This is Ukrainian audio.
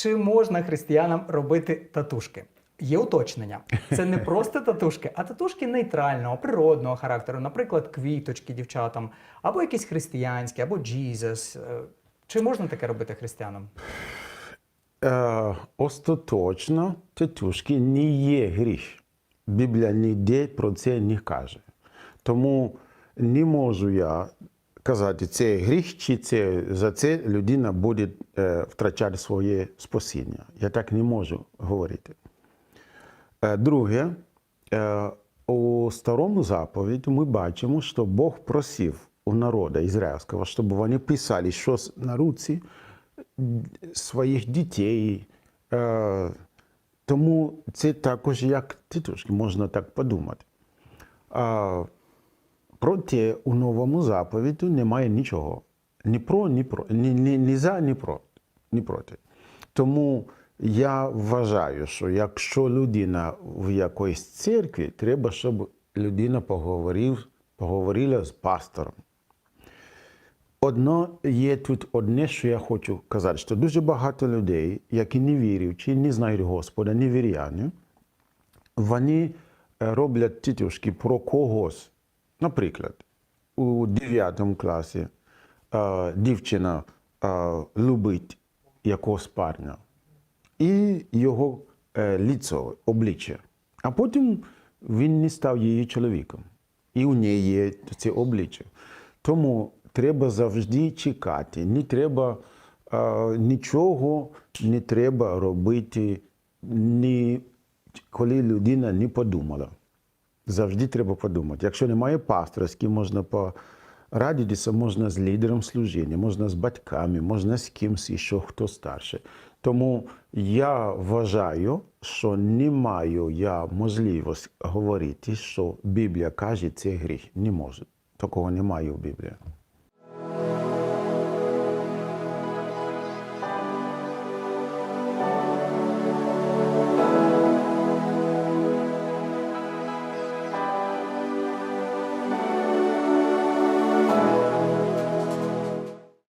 Чи можна християнам робити татушки? Є уточнення. Це не просто татушки, а татушки нейтрального, природного характеру, наприклад, квіточки дівчатам, або якісь християнські, або. Е, Чи можна таке робити християнам? Е, остаточно тетушки не є гріх. Біблія ніде про це не каже. Тому не можу я казати, це гріх, чи це за це людина буде е, втрачати своє спасіння. Я так не можу говорити. Е, Друге, е, у старому заповіді ми бачимо, що Бог просив у народу ізраїльського, щоб вони писали щось на руці своїх дітей. Тому це також як тітушки, можна так подумати. Проте у новому заповіді немає нічого. Ні про, ні про, ні, ні, ні за, ні про, ні проти. Тому я вважаю, що якщо людина в якоїсь церкві, треба, щоб людина поговорив, поговорила з пастором. Одно є тут одне, що я хочу казати, що дуже багато людей, які не віруючи, не знають Господа, не віряні, вони е, роблять тітушки про когось. Наприклад, у 9 класі е, дівчина е, любить якогось парня і його е, ліцо, обличчя. А потім він не став її чоловіком. І у неї є це обличчя. Тому треба завжди чекати. Не треба е, нічого не треба робити, ні, коли людина не подумала. Завжди треба подумати. Якщо немає пастора, з ким можна порадитися, можна з лідером служіння, можна з батьками, можна з кимось, що хто старше. Тому я вважаю, що не маю я можливості говорити, що Біблія каже, це гріх. Не можу. Такого немає в Біблії.